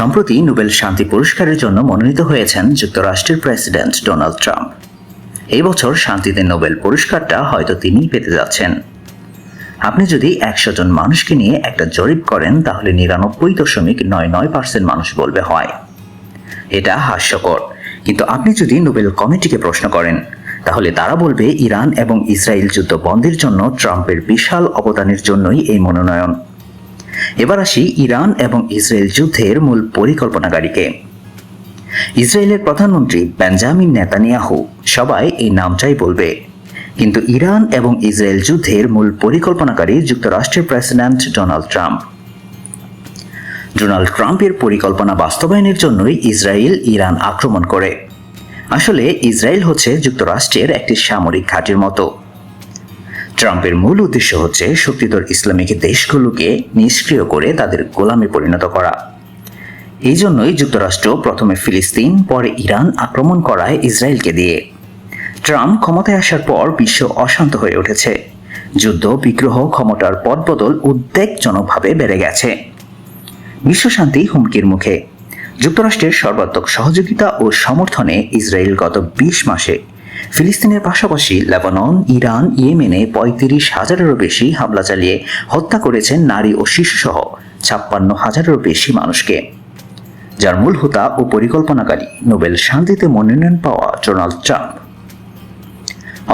সম্প্রতি নোবেল শান্তি পুরস্কারের জন্য মনোনীত হয়েছেন যুক্তরাষ্ট্রের প্রেসিডেন্ট ডোনাল্ড ট্রাম্প। এই বছর শান্তিতে নোবেল পুরস্কারটা হয়তো তিনিই পেতে যাচ্ছেন। আপনি যদি একশো জন মানুষকে নিয়ে একটা জরিপ করেন, তাহলে নিরানব্বই দশমিক নয় নয় পার্সেন্ট মানুষ বলবে, হয়। এটা হাস্যকর। কিন্তু আপনি যদি নোবেল কমিটিকে প্রশ্ন করেন, তাহলে তারা বলবে, ইরান এবং ইসরায়েল যুদ্ধ বন্ধের জন্য ট্রাম্পের বিশাল অবদানের জন্যই এই মনোনয়ন। এবার আসি ইরান এবং ইসরায়েল যুদ্ধের মূল পরিকল্পনাকারীকে। ইসরায়েলের প্রধানমন্ত্রী বেঞ্জামিন নেতানিয়াহু সবাই এই নামটাই বলবে। কিন্তু ইরান এবং ইসরায়েল যুদ্ধের মূল পরিকল্পনাকারী যুক্তরাষ্ট্রের প্রেসিডেন্ট ডোনাল্ড ট্রাম্প। ডোনাল্ড ট্রাম্পের পরিকল্পনা বাস্তবায়নের জন্যই ইসরায়েল ইরান আক্রমণ করে। আসলে ইসরায়েল হচ্ছে যুক্তরাষ্ট্রের একটি সামরিক ঘাঁটির মতো। ট্রাম্পের মূল উদ্দেশ্য হচ্ছে শক্তিধর ইসলামিক দেশগুলোকে নিষ্ক্রিয় করে তাদের গোলামে পরিণত করা। এই জন্যই যুক্তরাষ্ট্র প্রথমে ফিলিস্তিন, পরে ইরান আক্রমণ করায় ইসরায়েলকে দিয়ে। ট্রাম্প ক্ষমতায় আসার পর বিশ্ব অশান্ত হয়ে উঠেছে। যুদ্ধ, বিগ্রহ, ক্ষমতার পদবদল উদ্বেগজনকভাবে বেড়ে গেছে। বিশ্বশান্তি হুমকির মুখে। যুক্তরাষ্ট্রের সর্বাত্মক সহযোগিতা ও সমর্থনে ইসরায়েল গত বিশ মাসে ফিলিস্তিনের পাশাপাশি লেবানন, ইরান, ইয়েমেনে পঁয়ত্রিশ হাজারেরও বেশি হামলা চালিয়ে হত্যা করেছেন নারী ও শিশুসহ ছাপ্পান্ন হাজারেরও বেশি মানুষকে। যার মূল হোতা ও পরিকল্পনাকারী নোবেল শান্তিতে মনোনয়ন পাওয়া ডোনাল্ড ট্রাম্প।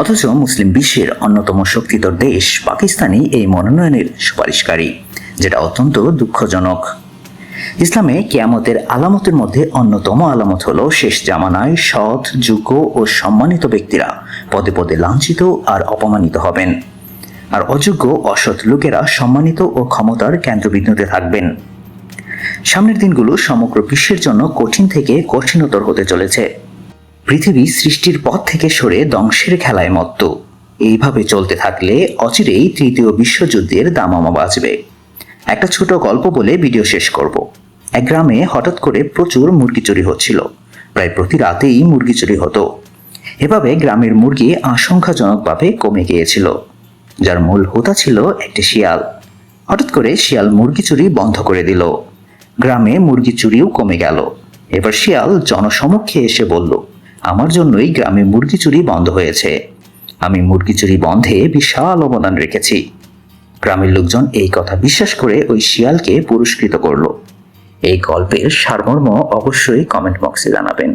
অথচ মুসলিম বিশ্বের অন্যতম শক্তিধর দেশ পাকিস্তানই এই মনোনয়নের সুপারিশকারী, যেটা অত্যন্ত দুঃখজনক। ইসলামে কেয়ামতের আলামতের মধ্যে অন্যতম আলামত হল শেষ জামানায় সৎ, যোগ্য ও সম্মানিত ব্যক্তিরা পদে পদে লাঞ্ছিত আর অপমানিত হবেন। আর অযোগ্য, অসৎ লোকেরা সম্মানিত ও ক্ষমতার কেন্দ্রবিন্দুতে থাকবেন। সামনের দিনগুলো সমগ্র বিশ্বের জন্য কঠিন থেকে কঠিনতর হতে চলেছে। পৃথিবী সৃষ্টির পথ থেকে সরে ধ্বংসের খেলায় মত্ত। এইভাবে চলতে থাকলে অচিরেই তৃতীয় বিশ্বযুদ্ধের দামামা বাজবে। একটা ছোট গল্প বলে ভিডিও শেষ করব। এক গ্রামে হঠাৎ করে প্রচুর মুরগি চুরি হচ্ছিল। প্রায় প্রতি রাতেই মুরগি চুরি হতো। এভাবে গ্রামের মুরগি আশঙ্কাজনকভাবে কমে গিয়েছিল, যার মূল হোতা ছিল একটি শিয়াল। হঠাৎ করে শিয়াল মুরগি চুরি বন্ধ করে দিল। গ্রামে মুরগি চুরিও কমে গেল। এবার শিয়াল জনসমক্ষে এসে বলল, আমার জন্যই গ্রামে মুরগি চুরি বন্ধ হয়েছে। আমি মুরগি চুরি বন্ধে বিশাল অবদান রেখেছি। গ্রামের লোকজন এই কথা বিশ্বাস করে ওই শিয়ালকে পুরস্কৃত করল। এই গল্পের সারমর্ম অবশ্যই কমেন্ট বক্সে জানাবেন।